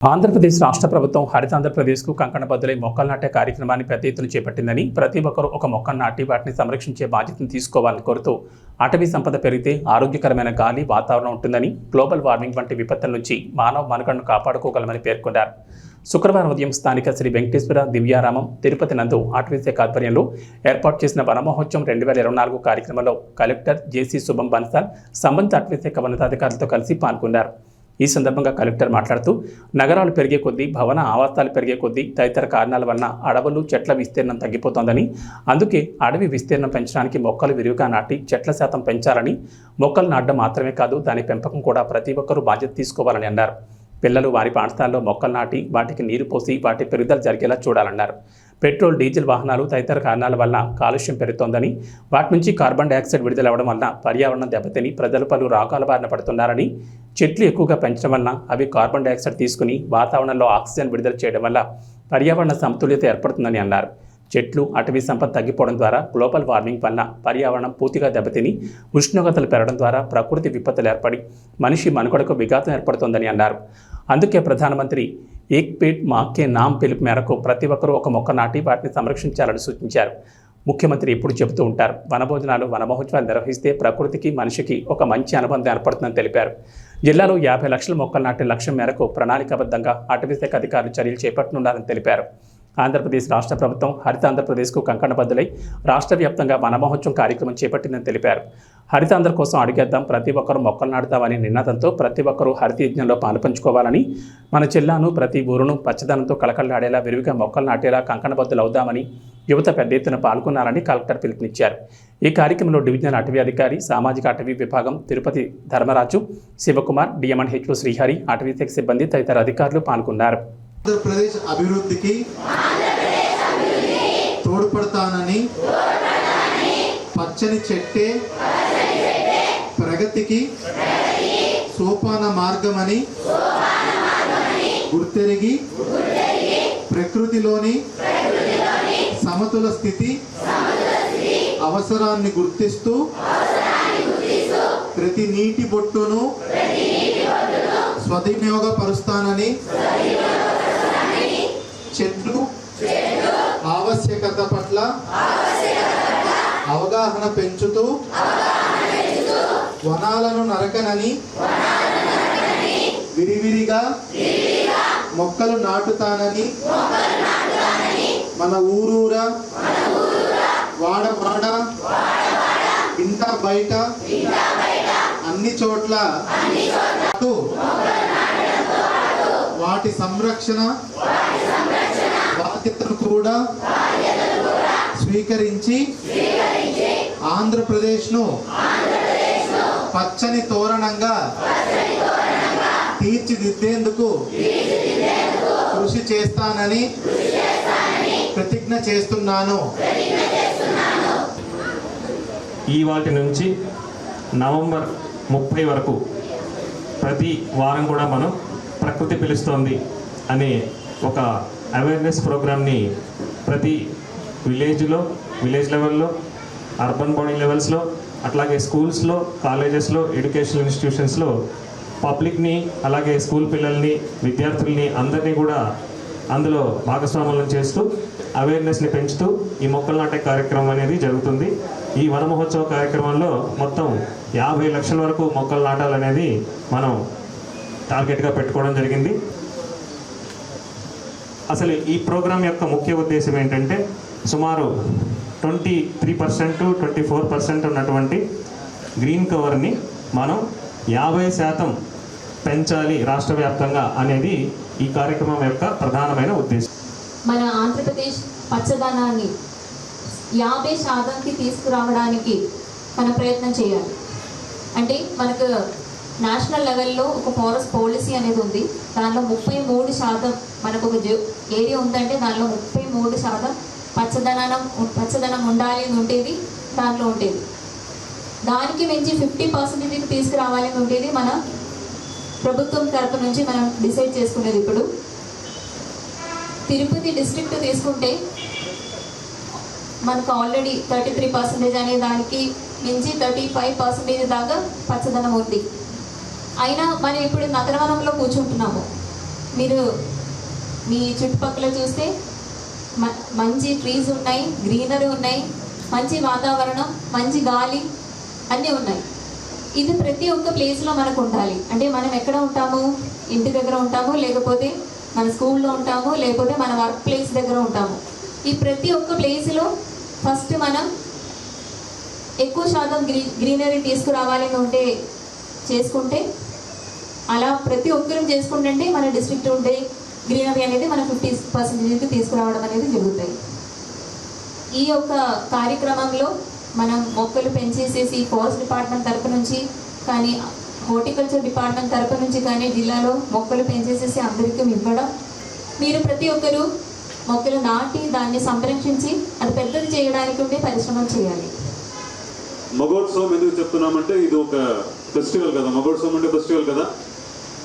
ఆంధ్రప్రదేశ్ రాష్ట్ర ప్రభుత్వం హరితాంధ్రప్రదేశ్కు బదులై మొక్కలు నాటే కార్యక్రమాన్ని పెద్ద ఎత్తున చేపట్టిందని ప్రతి ఒక్కరూ ఒక మొక్కను నాటి వాటిని సంరక్షించే బాధ్యతను తీసుకోవాలని కోరుతూ అటవీ సంపద పెరిగితే ఆరోగ్యకరమైన గాలి వాతావరణం ఉంటుందని గ్లోబల్ వార్మింగ్ వంటి విపత్తుల నుంచి మానవ మనుగడను కాపాడుకోగలమని పేర్కొన్నారు. శుక్రవారం ఉదయం స్థానిక శ్రీ వెంకటేశ్వర దివ్యారామం తిరుపతి నందు అటవీ శాఖ ఆధ్వర్యంలో ఏర్పాటు చేసిన వనమహోత్సవం రెండు వేల ఇరవై నాలుగు కార్యక్రమంలో కలెక్టర్ జేసీ శుభం బన్సాల్ సంబంధిత అటవీ శాఖ ఉన్నతాధికారులతో కలిసి పాల్గొన్నారు. ఈ సందర్భంగా కలెక్టర్ మాట్లాడుతూ నగరాలు పెరిగే కొద్దీ భవన ఆవాసాలు పెరిగే కొద్దీ తదితర కారణాల వలన అడవులు చెట్ల విస్తీర్ణం తగ్గిపోతోందని అందుకే అడవి విస్తీర్ణం పెంచడానికి మొక్కలు విరివిగా నాటి చెట్ల శాతం పెంచాలని మొక్కలు నాటడం మాత్రమే కాదు దాని పెంపకం కూడా ప్రతి ఒక్కరూ బాధ్యత తీసుకోవాలని అన్నారు. పిల్లలు వారి ప్రాంతాల్లో మొక్కలు నాటి వాటికి నీరు పోసి వాటి పెరుగుదల జరిగేలా చూడాలన్నారు. పెట్రోల్ డీజిల్ వాహనాలు తదితర కారణాల వల్ల కాలుష్యం పెరుగుతోందని వాటి నుంచి కార్బన్ డైఆక్సైడ్ విడుదలవ్వడం వల్ల పర్యావరణం దెబ్బతిని ప్రజలు పలు రోగాల బారిన పడుతున్నారని చెట్లు ఎక్కువగా పెంచడం వలన అవి కార్బన్ డైఆక్సైడ్ తీసుకుని వాతావరణంలో ఆక్సిజన్ విడుదల చేయడం వల్ల పర్యావరణ సమతుల్యత ఏర్పడుతుందని అన్నారు. చెట్లు అటవీ సంపద తగ్గిపోవడం ద్వారా గ్లోబల్ వార్మింగ్ వల్ల పర్యావరణం పూర్తిగా దెబ్బతిని ఉష్ణోగ్రతలు పెరగడం ద్వారా ప్రకృతి విపత్తులు ఏర్పడి మనిషి మనుగడకు విఘాతం ఏర్పడుతోందని అన్నారు. అందుకే ప్రధానమంత్రి ఏక్ పేట్ మాకే నామ్ పిలుపు మేరకు ప్రతి ఒక్కరూ ఒక మొక్క నాటి వాటిని సంరక్షించాలని సూచించారు. ముఖ్యమంత్రి ఎప్పుడు చెబుతూ ఉంటారు వనభోజనాలు వనమహోత్సవాలు నిర్వహిస్తే ప్రకృతికి మనిషికి ఒక మంచి అనుబంధం ఏర్పడుతుందని తెలిపారు. జిల్లాలో యాభై లక్షల మొక్కలు నాటే లక్ష్యం మేరకు ప్రణాళికాబద్ధంగా అటవీశాఖ అధికారులు చర్యలు చేపట్టనున్నారని తెలిపారు. ఆంధ్రప్రదేశ్ రాష్ట్ర ప్రభుత్వం హరిత ఆంధ్రప్రదేశ్కు కంకణబద్దులై రాష్ట్ర వ్యాప్తంగా వనమహోత్సవం కార్యక్రమం చేపట్టిందని తెలిపారు. హరితాంధ్ర కోసం అడిగేద్దాం ప్రతి ఒక్కరూ మొక్కలు నాటుతామని నినాదంతో ప్రతి ఒక్కరూ హరిత యజ్ఞంలో పాలుపంచుకోవాలని మన జిల్లాను ప్రతి ఊరును పచ్చదనంతో కళకళలాడేలా విరివిగా మొక్కలు నాటేలా కంకణబద్దులు అవుదామని యువత పెద్ద ఎత్తున పాల్గొన్నారని కలెక్టర్ పిలుపునిచ్చారు. ఈ కార్యక్రమంలో డివిజనల్ అటవీ అధికారి సామాజిక అటవీ విభాగం తిరుపతి ధర్మరాజు శివకుమార్ డిఎంఎన్ హెచ్ఓ శ్రీహరి అటవీ శాఖ సిబ్బంది తదితర అధికారులు పాల్గొన్నారు. ఆంధ్రప్రదేశ్ అభివృద్ధికి తోడ్పడతానని పచ్చని చెట్టే ప్రగతికి సోపాన మార్గమని గుర్తెరిగి ప్రకృతిలోని సమతుల స్థితి అవసరాన్ని గుర్తిస్తూ ప్రతి నీటి బొట్టును స్వవినియోగపరుస్తానని చెట్లు ఆవశ్యకత పట్ల అవగాహన పెంచుతూ వనాలను నరకనని విరివిరిగా మొక్కలు నాటుతానని మన ఊరూరా వాడ వాడ ఇంట బయట అన్ని చోట్ల వాటి సంరక్షణ బాధ్యతను కూడా స్వీకరించి ఆంధ్రప్రదేశ్ను పచ్చని తోరణంగా తీర్చిదిద్దేందుకు కృషి చేస్తానని ప్రతిజ్ఞ చేస్తున్నాను. ఈ వాటి నుంచి నవంబర్ ముప్పై వరకు ప్రతి వారం కూడా మనం ప్రకృతి పిలుస్తోంది అనే ఒక అవేర్నెస్ ప్రోగ్రామ్ని ప్రతి విలేజ్లో విలేజ్ లెవెల్లో అర్బన్ బాడీ లెవెల్స్లో అట్లాగే స్కూల్స్లో కాలేజెస్లో ఎడ్యుకేషనల్ ఇన్స్టిట్యూషన్స్లో పబ్లిక్ని అలాగే స్కూల్ పిల్లల్ని విద్యార్థుల్ని అందరినీ కూడా అందులో భాగస్వాములను చేస్తూ అవేర్నెస్ని పెంచుతూ ఈ మొక్కలు నాటే కార్యక్రమం అనేది జరుగుతుంది. ఈ వన మహోత్సవ కార్యక్రమంలో మొత్తం యాభై లక్షల వరకు మొక్కలు నాటాలనేది మనం టార్గెట్గా పెట్టుకోవడం జరిగింది. అసలు ఈ ప్రోగ్రాం యొక్క ముఖ్య ఉద్దేశం ఏంటంటే సుమారు twenty three percent twenty four percent ఉన్నటువంటి గ్రీన్ కవర్ని మనం యాభై శాతం పెంచాలి రాష్ట్ర వ్యాప్తంగా అనేది ఈ కార్యక్రమం యొక్క ప్రధానమైన ఉద్దేశం. మన ఆంధ్రప్రదేశ్ పచ్చదనాన్ని యాభై శాతంకి తీసుకురావడానికి మన ప్రయత్నం చేయాలి. అంటే మనకు నేషనల్ లెవెల్లో ఒక ఫారెస్ట్ పాలసీ అనేది ఉంది. దానిలో ముప్పై మూడు శాతం మనకు ఒక ఏరియా ఉందంటే దానిలో ముప్పై మూడు శాతం పచ్చదనం పచ్చదనం ఉండాలి అని ఉండేది దాంట్లో ఉండేది. దానికి మించి ఫిఫ్టీ పర్సెంటేజ్కి తీసుకురావాలి అని ఉండేది మన ప్రభుత్వం తరపు నుంచి మనం డిసైడ్ చేసుకునేది ఇప్పుడు. తిరుపతి డిస్ట్రిక్ట్ తీసుకుంటే మనకు ఆల్రెడీ థర్టీ త్రీ పర్సెంటేజ్ అనే దానికి మించి థర్టీ ఫైవ్ పర్సెంటేజ్ దాకా పచ్చదనం ఉంది. అయినా మనం ఇప్పుడు నగరవనంలో కూర్చుంటున్నాము. మీరు మీ చుట్టుపక్కల చూస్తే మ- మంచి ట్రీస్ ఉన్నాయి గ్రీనరీ ఉన్నాయి మంచి వాతావరణం మంచి గాలి అన్నీ ఉన్నాయి. ఇది ప్రతి ఒక్క ప్లేస్లో మనకు ఉండాలి. అంటే మనం ఎక్కడ ఉంటాము? ఇంటి దగ్గర ఉంటాము లేకపోతే మన స్కూల్లో ఉంటాము లేకపోతే మన వర్క్ ప్లేస్ దగ్గర ఉంటాము. ఈ ప్రతి ఒక్క ప్లేస్లో ఫస్ట్ మనం ఎక్కువ శాతం గ్రీ గ్రీనరీ తీసుకురావాలని ఉంటే చేసుకుంటే అలా ప్రతి ఒక్కరూ చేసుకుంటుంటే మన డిస్ట్రిక్ట్ ఉండే గ్రీనరీ అనేది మన ఫిఫ్టీ పర్సెంటేజ్కి తీసుకురావడం అనేది జరుగుతాయి. ఈ యొక్క కార్యక్రమంలో మనం మొక్కలు పెంచేసేసి ఫారెస్ట్ డిపార్ట్మెంట్ తరపు నుంచి కానీ హార్టికల్చర్ డిపార్ట్మెంట్ తరపు నుంచి కానీ జిల్లాలో మొక్కలు పెంచేసేసి అందరికీ ఇవ్వడం మీరు ప్రతి ఒక్కరూ మొక్కలు నాటి దాన్ని సంరక్షించి అది పెద్దది చేయడానికి ఉండే పరిశ్రమలు చేయాలి. మగోత్సవం ఎందుకు చెప్తున్నామంటే ఇది ఒక ఫెస్టివల్ కదా. మగోత్సవం అంటే ఫెస్టివల్ కదా.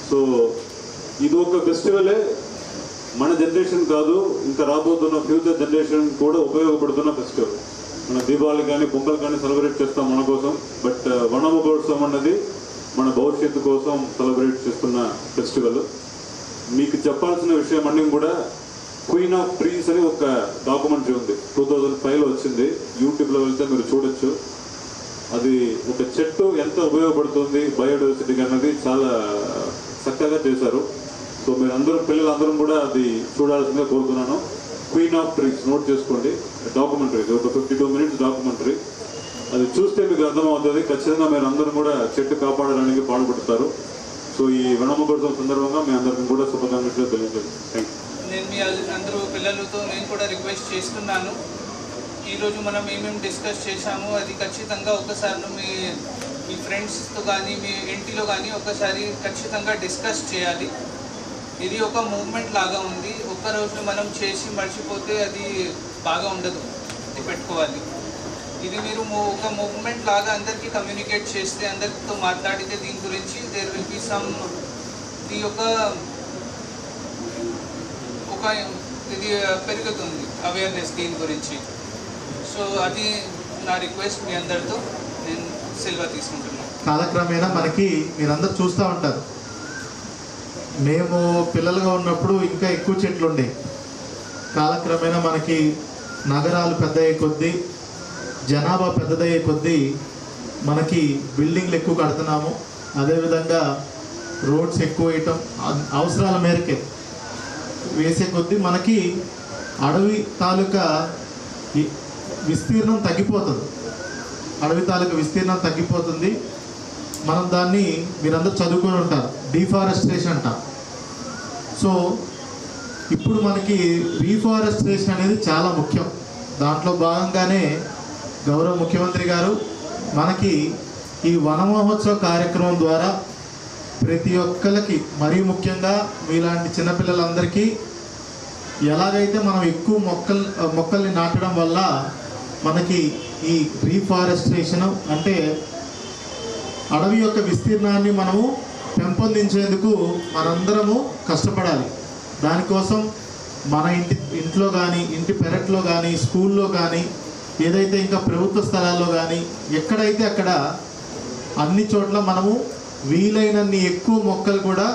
సో ఇది ఒక ఫెస్టివలే. మన జనరేషన్ కాదు ఇంకా రాబోతున్న ఫ్యూచర్ జనరేషన్ కూడా ఉపయోగపడుతున్న ఫెస్టివల్. మన దీపావళి కానీ పొంగల్ కానీ సెలబ్రేట్ చేస్తాం మన కోసం. బట్ వన మగోత్సవం అన్నది మన భవిష్యత్తు కోసం సెలబ్రేట్ చేస్తున్న ఫెస్టివల్. మీకు చెప్పాల్సిన విషయం అన్నీ కూడా క్వీన్ ఆఫ్ ట్రీస్ అని ఒక డాక్యుమెంటరీ ఉంది. టూ థౌజండ్ ఫైవ్లో వచ్చింది. యూట్యూబ్లో వెళ్తే మీరు చూడొచ్చు. అది ఒక చెట్టు ఎంత ఉపయోగపడుతుంది? బయోడైవర్సిటీకి అన్నది చాలా చక్కగా చేశారు. సో మీరు అందరూ పిల్లలందరూ కూడా అది చూడాల్సిందిగా కోరుతున్నాను. క్వీన్ ఆఫ్ ట్రీస్ నోట్ చేసుకోండి. డాక్యుమెంటరీ ఒక ఫిఫ్టీ టూ మినిట్స్ డాక్యుమెంటరీ అది చూస్తే మీకు అర్థమవుతుంది. ఖచ్చితంగా మీరు అందరూ కూడా చెట్టు కాపాడడానికి పాల్పడతారు. సో ఈ వనమగోత్సవం సందర్భంగా మీ అందరికీ కూడా శుభాకాంక్షలు తెలియజేస్తాను. థ్యాంక్ యూ నేను మీ అందరూ పిల్లలతో నేను కూడా రిక్వెస్ట్ చేస్తున్నాను. ఈరోజు మనం ఏమేమి డిస్కస్ చేశామో అది ఖచ్చితంగా ఒకసారి మీ మీ ఫ్రెండ్స్తో కానీ మీ ఇంటిలో కానీ ఒకసారి ఖచ్చితంగా డిస్కస్ చేయాలి. ఇది ఒక మూవ్మెంట్ లాగా ఉంది. ఒక్కరోజు మనం చేసి మర్చిపోతే అది బాగా ఉండదు. ఇది పెట్టుకోవాలి. ఇది మీరు ఒక మూవ్మెంట్ లాగా అందరికీ కమ్యూనికేట్ చేస్తే అందరితో మాట్లాడితే దీని గురించి దేర్ విల్ బి సమ్ ఇది యొక్క ఒక ఇది పెరుగుతుంది అవేర్నెస్ దీని గురించి. సో అది నా రిక్వెస్ట్ మీ అందరితో. నేను సెలవు తీసుకుంటున్నాను కాలక్రమేణా మనకి మీరందరూ చూస్తూ ఉంటారు. మేము పిల్లలుగా ఉన్నప్పుడు ఇంకా ఎక్కువ చెట్లు ఉండే. కాలక్రమేణా మనకి నగరాలు పెద్దయ్యే కొద్దీ జనాభా పెద్దదయ్యే కొద్దీ మనకి బిల్డింగ్లు ఎక్కువ కడుతున్నాము. అదేవిధంగా రోడ్స్ ఎక్కువ వేయటం అవసరాల మేరకే. వేసే కొద్దీ మనకి అడవి తాలూకా విస్తీర్ణం తగ్గిపోతుంది. అడవి తాలూకా విస్తీర్ణం తగ్గిపోతుంది. మనం దాన్ని మీరందరూ చదువుకొని ఉంటారు. డిఫారెస్ట్రేషన్ అంట. సో ఇప్పుడు మనకి రీఫారెస్ట్రేషన్ అనేది చాలా ముఖ్యం. దాంట్లో భాగంగానే గౌరవ ముఖ్యమంత్రి గారు మనకి ఈ వన మహోత్సవ కార్యక్రమం ద్వారా ప్రతి ఒక్కరికి మరీ ముఖ్యంగా మీలాంటి చిన్నపిల్లలందరికీ ఎలాగైతే మనం ఎక్కువ మొక్కలు మొక్కల్ని నాటడం వల్ల మనకి ఈ రీఫారెస్ట్రేషన్ అంటే అడవి యొక్క విస్తీర్ణాన్ని మనము పెంపొందించేందుకు మనందరము కష్టపడాలి. దానికోసం మన ఇంటి ఇంట్లో కానీ ఇంటి పెరట్లో కానీ స్కూల్లో కానీ ఏదైతే ఇంకా ప్రభుత్వ స్థలాల్లో కానీ ఎక్కడైతే అక్కడ అన్ని చోట్ల మనము వీలైనన్ని ఎక్కువ మొక్కలు కూడా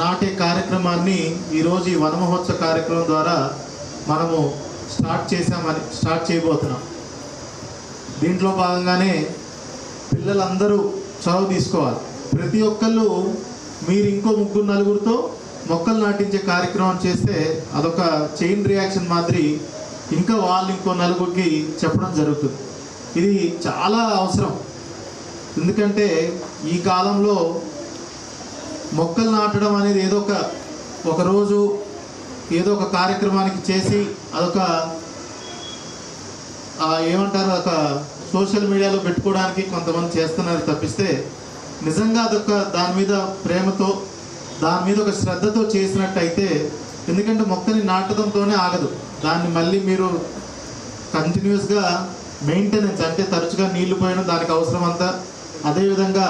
నాటే కార్యక్రమాన్ని ఈరోజు ఈ వనమహోత్సవ కార్యక్రమం ద్వారా మనము స్టార్ట్ చేసామని స్టార్ట్ చేయబోతున్నాం. దీంట్లో భాగంగానే పిల్లలందరూ చొరవ తీసుకోవాలి. ప్రతి ఒక్కళ్ళు మీరు ఇంకో ముగ్గురు నలుగురితో మొక్కలు నాటించే కార్యక్రమం చేస్తే అదొక చైన్ రియాక్షన్ మాదిరి ఇంకా వాళ్ళు ఇంకో నలుగురికి చెప్పడం జరుగుతుంది. ఇది చాలా అవసరం. ఎందుకంటే ఈ కాలంలో మొక్కలు నాటడం అనేది ఏదో ఒక ఒకరోజు ఏదో ఒక కార్యక్రమానికి చేసి అదొక ఏమంటారు ఒక సోషల్ మీడియాలో పెట్టుకోవడానికి కొంతమంది చేస్తున్నారు తప్పిస్తే నిజంగా అదొక దాని మీద ప్రేమతో దాని మీద ఒక శ్రద్ధతో చేసినట్టయితే ఎందుకంటే మొక్కని నాటడంతోనే ఆగదు. దాన్ని మళ్ళీ మీరు కంటిన్యూస్గా మెయింటెనెన్స్ అంటే తరచుగా నీళ్ళు పోయడం దానికి అవసరం అంతా అదేవిధంగా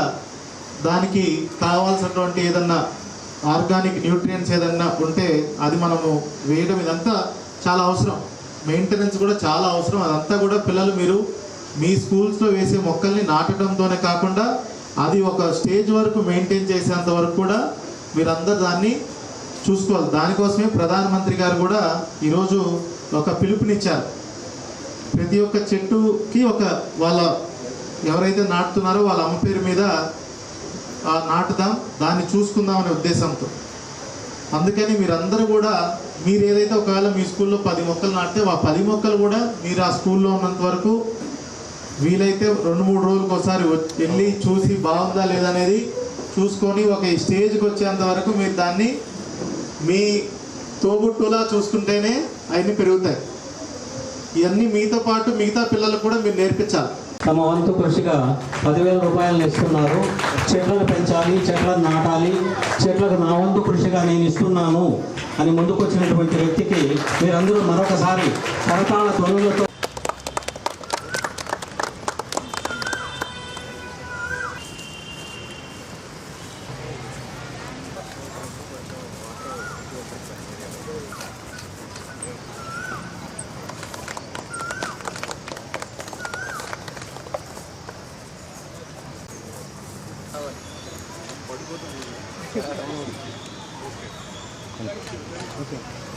దానికి కావాల్సినటువంటి ఏదన్నా ఆర్గానిక్ న్యూట్రియంట్స్ ఏదన్నా ఉంటే అది మనము వేయడం ఇదంతా చాలా అవసరం. మెయింటెనెన్స్ కూడా చాలా అవసరం. అదంతా కూడా పిల్లలు మీరు మీ స్కూల్స్లో వేసే మొక్కల్ని నాటడంతోనే కాకుండా అది ఒక స్టేజ్ వరకు మెయింటైన్ చేసేంత వరకు కూడా మీరందరూ దాన్ని చూసుకోవాలి. దానికోసమే ప్రధానమంత్రి గారు కూడా ఈరోజు ఒక పిలుపునిచ్చారు. ప్రతి ఒక్క చెట్టుకి ఒక వాళ్ళ ఎవరైతే నాటుతున్నారో వాళ్ళ అమ్మ పేరు మీద నాటుదాం దాన్ని చూసుకుందాం అనే ఉద్దేశంతో. అందుకని మీరందరూ కూడా మీరు ఏదైతే ఒకవేళ మీ స్కూల్లో పది మొక్కలు నాటితే ఆ పది మొక్కలు కూడా మీరు ఆ స్కూల్లో ఉన్నంత వరకు వీలైతే రెండు మూడు రోజులకు ఒకసారి వచ్చి- వెళ్ళి చూసి బాగుందా లేదా అనేది చూసుకొని ఒక స్టేజ్కి వచ్చేంత వరకు మీరు దాన్ని మీ తోబుట్టులా చూసుకుంటేనే అవన్నీ పెరుగుతాయి. ఇవన్నీ మీతో పాటు మిగతా పిల్లలకు కూడా మీరు నేర్పించాలి. తమ వంతు కృషిగా పదివేల రూపాయలను ఇస్తున్నారు. చెట్లను పెంచాలి చెట్లను నాటాలి చెట్లకు నా వంతు కృషిగా నేను ఇస్తున్నాను అని ముందుకొచ్చినటువంటి వ్యక్తికి మీరందరూ మరొకసారి కరతాళ ధ్వనులతో Okay.